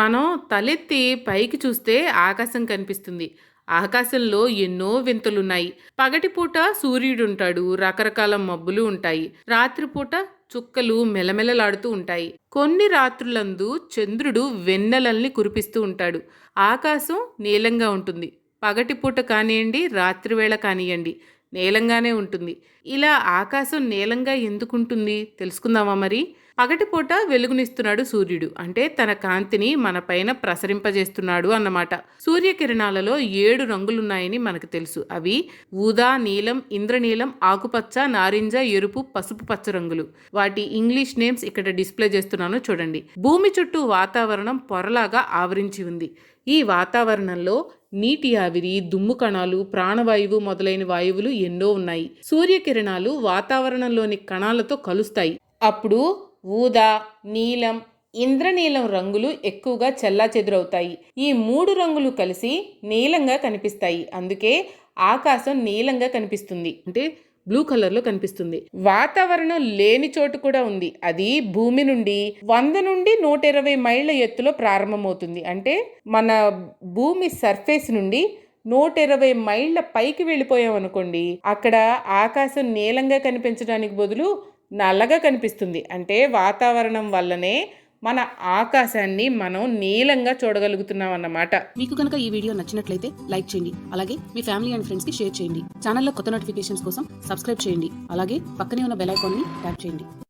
మనం తలెత్తి పైకి చూస్తే ఆకాశం కనిపిస్తుంది. ఆకాశంలో ఎన్నో వింతలున్నాయి. పగటిపూట సూర్యుడుంటాడు. రకరకాల మబ్బులు ఉంటాయి. రాత్రిపూట చుక్కలు మెలమెలలాడుతూ ఉంటాయి. కొన్ని రాత్రులందు చంద్రుడు వెన్నెలల్ని కురిపిస్తూ ఉంటాడు. ఆకాశం నీలంగా ఉంటుంది. పగటిపూట కానివ్వండి రాత్రివేళ కానివ్వండి నీలంగానే ఉంటుంది. ఇలా ఆకాశం నీలంగా ఎందుకుంటుంది? తెలుసుకుందామా మరి? పగటిపూట వెలుగునిస్తున్నాడు సూర్యుడు. అంటే తన కాంతిని మన పైన ప్రసరింపజేస్తున్నాడు అన్నమాట. సూర్యకిరణాలలో ఏడు రంగులున్నాయని మనకు తెలుసు. అవి ఊదా నీలం ఇంద్రనీలం ఆకుపచ్చ నారింజ ఎరుపు పసుపు పచ్చ రంగులు. వాటి ఇంగ్లీష్ నేమ్స్ ఇక్కడ డిస్ప్లే చేస్తున్నాను చూడండి. భూమి చుట్టూ వాతావరణం పొరలాగా ఆవరించి ఉంది. ఈ వాతావరణంలో నీటి ఆవిరి దుమ్ము కణాలు ప్రాణవాయువు మొదలైన వాయువులు ఎన్నో ఉన్నాయి. సూర్యకిరణాలు వాతావరణంలోని కణాలతో కలుస్తాయి. అప్పుడు ఊదా నీలం ఇంద్రనీలం రంగులు ఎక్కువగా చెల్లా చెదురవుతాయి. ఈ మూడు రంగులు కలిసి నీలంగా కనిపిస్తాయి. అందుకే ఆకాశం నీలంగా కనిపిస్తుంది. అంటే బ్లూ కలర్లో కనిపిస్తుంది. వాతావరణం లేని చోటు కూడా ఉంది. అది భూమి నుండి వంద నుండి నూట ఇరవై మైళ్ళ ఎత్తులో ప్రారంభమవుతుంది. అంటే మన భూమి సర్ఫేస్ నుండి నూట ఇరవై మైళ్ళ పైకి వెళ్ళిపోయాం అనుకోండి అక్కడ ఆకాశం నీలంగా కనిపించడానికి బదులు నల్లగా కనిపిస్తుంది. అంటే వాతావరణం వల్లనే మన ఆకాశాన్ని మనం నీలంగా చూడగలుగుతున్నాం అన్నమాట మీకు కనుక ఈ వీడియో నచ్చినట్లయితే లైక్ చేయండి. అలాగే మీ ఫ్యామిలీ అండ్ ఫ్రెండ్స్కి షేర్ చేయండి. ఛానల్లో కొత్త నోటిఫికేషన్స్ కోసం సబ్స్క్రైబ్ చేయండి. అలాగే పక్కనే ఉన్న బెల్ ఐకాన్ని ట్యాప్ చేయండి.